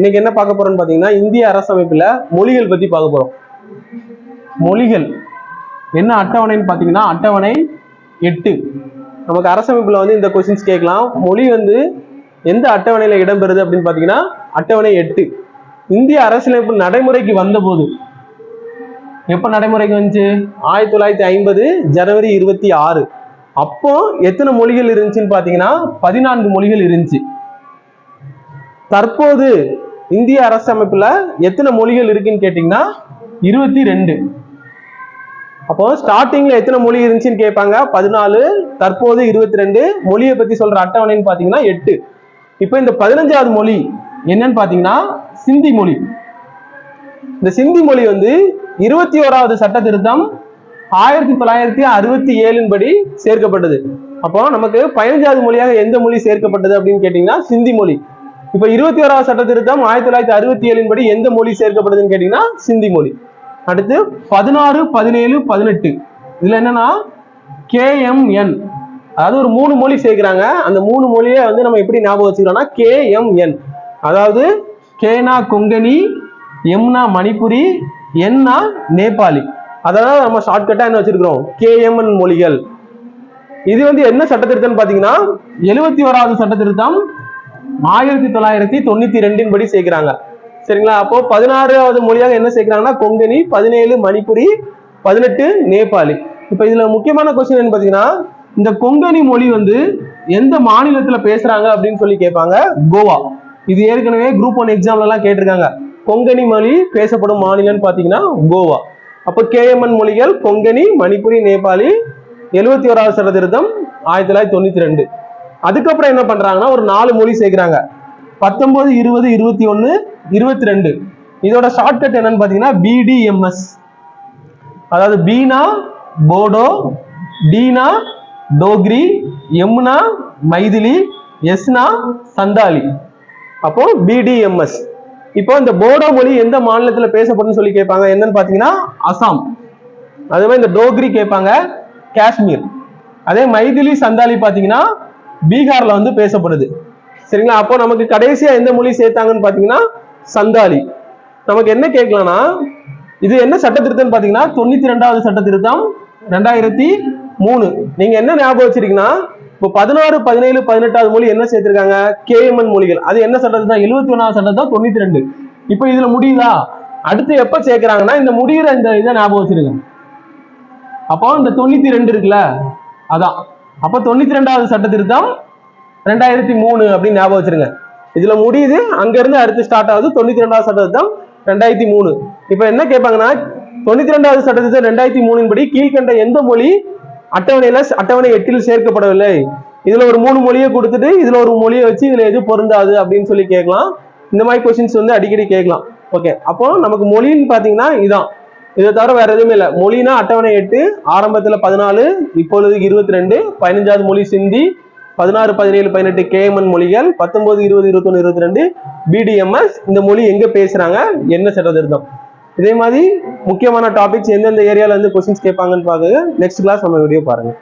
இன்னைக்கு என்ன பார்க்க போறோம்னு பாத்தீங்கன்னா இந்திய அரசமைப்புல மொழிகள் பத்தி பார்க்க போறோம். மொழிகள். என்ன அட்டவணைன்னு பாத்தீங்கன்னா அட்டவணை எட்டு. நமக்கு அரசமைப்புல வந்து இந்த கொஸ்டின்ஸ் கேட்கலாம். மொழி வந்து எந்த அட்டவணையில இடம்பெறுது அப்படின்னு பாத்தீங்கன்னா அட்டவணை எட்டு. இந்திய அரசியலமைப்பு நடைமுறைக்கு வந்தபோது எப்ப நடைமுறைக்கு வந்துச்சு? ஆயிரத்தி தொள்ளாயிரத்தி ஐம்பது ஜனவரி இருபத்தி ஆறு. அப்போ எத்தனை மொழிகள் இருந்துச்சுன்னு பாத்தீங்கன்னா பதினான்கு மொழிகள் இருந்துச்சு. தற்போது இந்திய அரசமைப்புல எத்தனை மொழிகள் இருக்குன்னு கேட்டீங்கன்னா இருபத்தி ரெண்டு. அப்போ ஸ்டார்டிங்ல எத்தனை மொழி இருந்துச்சுன்னு கேட்பாங்க? பதினாலு தற்போது இருபத்தி ரெண்டு. மொழியை பத்தி சொல்ற அட்டவணைன்னு பாத்தீங்கன்னா எட்டு. இப்போ இந்த பதினஞ்சாவது மொழி என்னன்னு பாத்தீங்கன்னா சிந்தி மொழி. இந்த சிந்தி மொழி வந்து இருபத்தி ஓராவது சட்ட திருத்தம் ஆயிரத்தி தொள்ளாயிரத்தி அறுபத்தி ஏழின் படி சேர்க்கப்பட்டது. அப்போ நமக்கு பதினஞ்சாவது மொழியாக எந்த மொழி சேர்க்கப்பட்டது அப்படின்னு கேட்டீங்கன்னா சிந்தி மொழி. இப்போ இருபத்தி ஓராவது சட்ட திருத்தம் ஆயிரத்தி தொள்ளாயிரத்தி அறுபத்தி ஏழின் படி எந்த மொழி சேர்க்கப்படுதுன்னு கேட்டீங்கன்னா சிந்தி மொழி. அடுத்து பதினாறு பதினேழு பதினெட்டு. இதுல என்னன்னா கேஎம்என் அதாவது ஒரு மூணு மொழி சேர்க்கிறாங்க. அந்த மூணு மொழியை வந்து நம்ம எப்படி ஞாபகம் வச்சுக்கிறோம்னா கேஎம்என் அதாவது கேனா கொங்கணி எம்னா மணிப்புரி என்னா நேபாளி. அதாவது நம்ம ஷார்ட்கட்டா என்ன வச்சிருக்கிறோம்? கேஎம்என் மொழிகள். இது வந்து என்ன சட்ட திருத்தம்னு பாத்தீங்கன்னா எழுபத்தி ஓராவது சட்ட திருத்தம் ஆயிரத்தி தொள்ளாயிரத்தி தொண்ணூத்தி ரெண்டின் படி சேர்க்கிறாங்க. சரிங்களா? அப்போ பதினாறாவது மொழியாக என்ன சேர்க்கிறாங்கன்னா கொங்கணி பதினேழு மணிப்புரி பதினெட்டு நேபாளி. இப்போ இதுல முக்கியமான கொஸ்டின் என்ன பாத்தீங்கன்னா இந்த கொங்கணி மொழி வந்து எந்த மாநிலத்துல பேசுறாங்க அப்படின்னு சொல்லி கேட்பாங்க? கோவா. இது ஏற்கனவே குரூப் ஒன் எக்ஸாம்ல எல்லாம் கேட்டிருக்காங்க. கொங்கணி மொழி பேசப்படும் மாநிலம்னு பாத்தீங்கன்னா கோவா. அப்போ கேஎம்என் மொழிகள் கொங்கணி மணிப்புரி நேபாளி எழுபத்தி ஓராவது சட்ட திருத்தம் ஆயிரத்தி தொள்ளாயிரத்தி தொண்ணூத்தி ரெண்டு. அதுக்கப்புறம் என்ன பண்றாங்கன்னா ஒரு நாலு மொழி சேர்க்கிறாங்க. பத்தொன்பது இருபது இருபத்தி ஒன்னு இருபத்தி ரெண்டு. இதோட ஷார்ட்கட் என்னன்னு பாத்தீங்கன்னா பிடிஎம்எஸ் அதாவது பீனா போடோ டீனா டோக்ரி எம்னா மைதிலி எஸ்னா சந்தாலி அப்போ பிடிஎம்எஸ் இப்போ இந்த போடோ மொழி எந்த மாநிலத்தில் பேசப்படும்னு சொல்லி கேட்பாங்க? என்னன்னு பாத்தீங்கன்னா அசாம். அதே மாதிரி இந்த டோக்ரி கேட்பாங்க காஷ்மீர். அதே மைதிலி சந்தாலி பாத்தீங்கன்னா பீகார்ல வந்து பேசப்படுது. சரிங்களா? அப்போ நமக்கு கடைசியா எந்த மொழி சேர்த்தாங்கன்னு பாத்தீங்கன்னா சந்தாலி. நமக்கு என்ன கேட்கலாம்னா இது என்ன சட்ட திருத்தம்னு பாத்தீங்கன்னா தொண்ணூத்தி ரெண்டாவது சட்ட திருத்தம் ரெண்டாயிரத்தி மூணு. நீங்க என்ன ஞாபகம் வச்சிருக்கீங்கன்னா இப்போ பதினாறு பதினேழு பதினெட்டாவது மொழி என்ன சேர்த்திருக்காங்க? கேஎம்என் மொழிகள். அது என்ன சட்டம் தான் எழுபத்தி ஒன்னாவது சட்டம் தான் தொண்ணூத்தி ரெண்டு இப்போ இதுல முடியுதா? அடுத்து எப்ப சேர்க்கிறாங்கன்னா இந்த முடிகிற இந்த இதை ஞாபகம் வச்சிருக்கேன் அப்போ இந்த தொண்ணூத்தி ரெண்டு இருக்குல்ல? அதான். அப்போ தொண்ணூத்தி ரெண்டாவது சட்ட திருத்தம் ரெண்டாயிரத்தி மூணு அப்படின்னு ஞாபகம் வச்சிருங்க. இதுல முடியுது. அங்க இருந்து அடுத்து ஸ்டார்ட் ஆகுது தொண்ணூத்தி ரெண்டாவது சட்ட திருத்தம் ரெண்டாயிரத்தி மூணு. இப்போ என்ன கேட்பாங்கன்னா தொண்ணூத்தி ரெண்டாவது சட்ட திருத்தம் ரெண்டாயிரத்தி மூணின் படி கீழ்கண்ட எந்த மொழி அட்டவணையில அட்டவணை எட்டில் சேர்க்கப்படவில்லை? இதுல ஒரு மூணு மொழியை கொடுத்துட்டு இதுல ஒரு மொழியை வச்சு இதுல எது பொருந்தாது அப்படின்னு சொல்லி கேட்கலாம். இந்த மாதிரி கொஸ்டின்ஸ் வந்து அடிக்கடி கேட்கலாம். ஓகே அப்போ நமக்கு மொழின்னு பாத்தீங்கன்னா இதான். இதை தவிர வேற எதுவுமே இல்லை. மொழினா அட்டவணை எட்டு ஆரம்பத்துல பதினாலு இப்பொழுதுக்கு இருபத்தி ரெண்டு பதினஞ்சாவது மொழி சிந்தி பதினாறு பதினேழு பதினெட்டு கேஎம்என் மொழிகள் பத்தொன்பது இருபது இருபத்தொன்னு இருபத்தி ரெண்டு பிடிஎம்எஸ் இந்த மொழி எங்க பேசுறாங்க என்ன சட்ட திருத்தம்? இதே மாதிரி முக்கியமான டாபிக்ஸ் எந்தெந்த ஏரியால இருந்து கொஸ்டின்ஸ் கேட்பாங்கன்னு பாருங்க நெக்ஸ்ட் கிளாஸ் நம்ம வீடியோ பாருங்க.